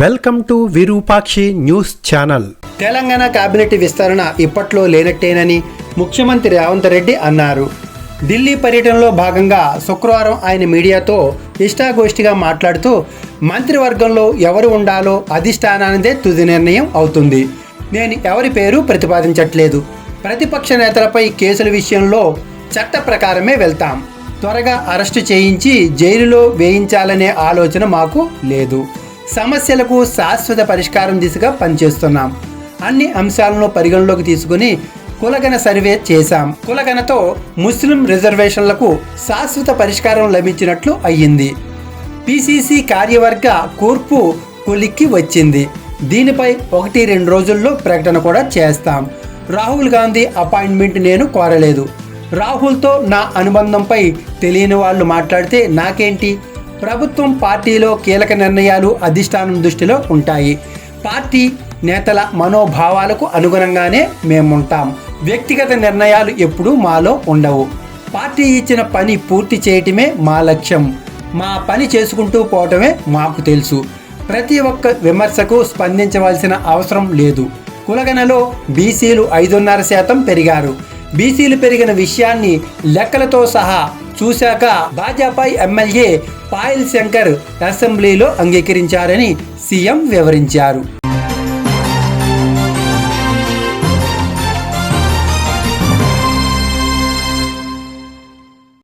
Welcome to Virupakshi news channel. Telangana cabinet విస్తరణ ఇప్పట్లో లేనట్టేనని ముఖ్యమంత్రి రేవంత్ రెడ్డి అన్నారు. ఢిల్లీ పర్యటనలో భాగంగా శుక్రవారం ఆయన మీడియాతో ఇష్టాగోష్ఠిగా మాట్లాడుతూ మంత్రివర్గంలో ఎవరు ఉండాలో అధిష్టానానిదే తుది నిర్ణయం అవుతుంది. నేను ఎవరి పేరు ప్రతిపాదించట్లేదు. ప్రతిపక్ష నేతలపై కేసుల విషయంలో చట్ట ప్రకారమే వెళ్తాం. త్వరగా అరెస్టు చేయించి జైలులో వేయించాలనే ఆలోచన మాకు లేదు. సమస్యలకు శాశ్వత పరిష్కారం దిశగా పనిచేస్తున్నాం. అన్ని అంశాలను పరిగణలోకి తీసుకుని కులగన సర్వే చేశాం. కులగనతో ముస్లిం రిజర్వేషన్లకు శాశ్వత పరిష్కారం లభించినట్లు అయ్యింది. పిసిసి కార్యవర్గ కూర్పు కొలిక్కి వచ్చింది. దీనిపై ఒకటి రెండు రోజుల్లో ప్రకటన కూడా చేస్తాం. రాహుల్ గాంధీ అపాయింట్మెంట్ నేను కోరలేదు. రాహుల్తో నా అనుబంధంపై తెలియని వాళ్ళు మాట్లాడితే నాకేంటి? ప్రభుత్వం పార్టీలో కీలక నిర్ణయాలు అధిష్టానం దృష్టిలో ఉంటాయి. పార్టీ నేతల మనోభావాలకు అనుగుణంగానే మేముంటాం. వ్యక్తిగత నిర్ణయాలు ఎప్పుడూ మాలో ఉండవు. పార్టీ ఇచ్చిన పని పూర్తి చేయటమే మా లక్ష్యం. మా పని చేసుకుంటూ పోవటమే మాకు తెలుసు. ప్రతి ఒక్క విమర్శకు స్పందించవలసిన అవసరం లేదు. కులగనలో బీసీలు ఐదున్నర శాతం పెరిగారు. బీసీలు పెరిగిన విషయాన్ని లెక్కలతో సహా చూశాక భాజపా ఎమ్మెల్యే పాయల్ శంకర్ అసెంబ్లీలో అంగీకరించారని సీఎం వివరించారు.